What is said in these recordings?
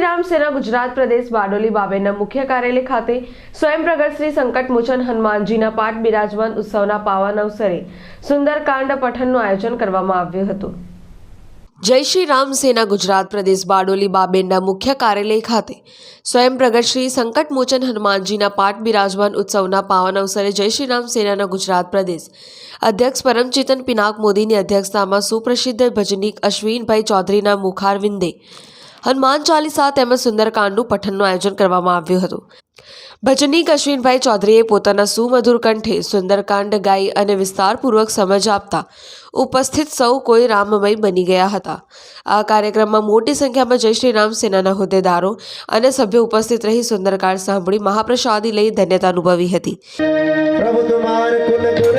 રામ સેના ગુજરાત પ્રદેશ બારડોલી બાબેના મુખ્ય કાર્યાલય ખાતે સ્વયં પ્રગટ શ્રી સંકટમોચન હનુમાનજીના પાઠ બિરાજમાન ઉત્સવના પાવન અવસરે સુંદરકાંડ પઠનનું આયોજન કરવામાં આવ્યું હતું. જય શ્રી રામ સેના ગુજરાત પ્રદેશ બારડોલી બાબેનના મુખ્ય કાર્યાલય ખાતે સ્વયંપ્રગટ શ્રી સંકટમોચન હનુમાનજીના પાઠ બિરાજમાન ઉત્સવના પાવન અવસરે જય શ્રી રામ સેનાના ગુજરાત પ્રદેશ અધ્યક્ષ પરમચેતન પિનાક મોદીની અધ્યક્ષતામાં સુપ્રસિદ્ધ ભજનીક અશ્વિનભાઈ ચૌધરીના મુખારવિંદે હનુમાન ચાલીસા તેમજ સુંદરકાંડનું પઠનનું આયોજન કરવામાં આવ્યું હતું. ભજની અશ્વિનભાઈ ચૌધરીએ પોતાના સુમધુર કંઠે સુંદરકાંડ ગાઈ અને વિસ્તારપૂર્વક સમજ આપતા ઉપસ્થિત સૌ કોઈ રામમય બની ગયા હતા. આ કાર્યક્રમમાં મોટી સંખ્યામાં જય શ્રી રામ સેનાના હોદ્દેદારો અને સભ્યો ઉપસ્થિત રહી સુંદરકાંડ સાંભળી મહાપ્રસાદી લઈ ધન્યતા અનુભવી હતી. પ્રભુ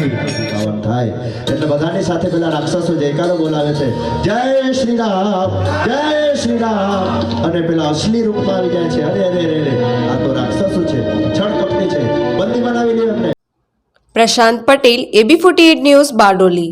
શ્રીરામજી પાવન થાય. એટલે બધાની સાથે પેલા રાક્ષસો જયકારો બોલાવે છે. જય શ્રી રામ જય શ્રી રામ અને પેલા અસલી રૂપમાં આવી જાય છે. અરે અરે અરે આ તો રાક્ષસો છે. છળ કપટી છે. બંદી બનાવી લે Prashant Patel AB forty news Bardoli.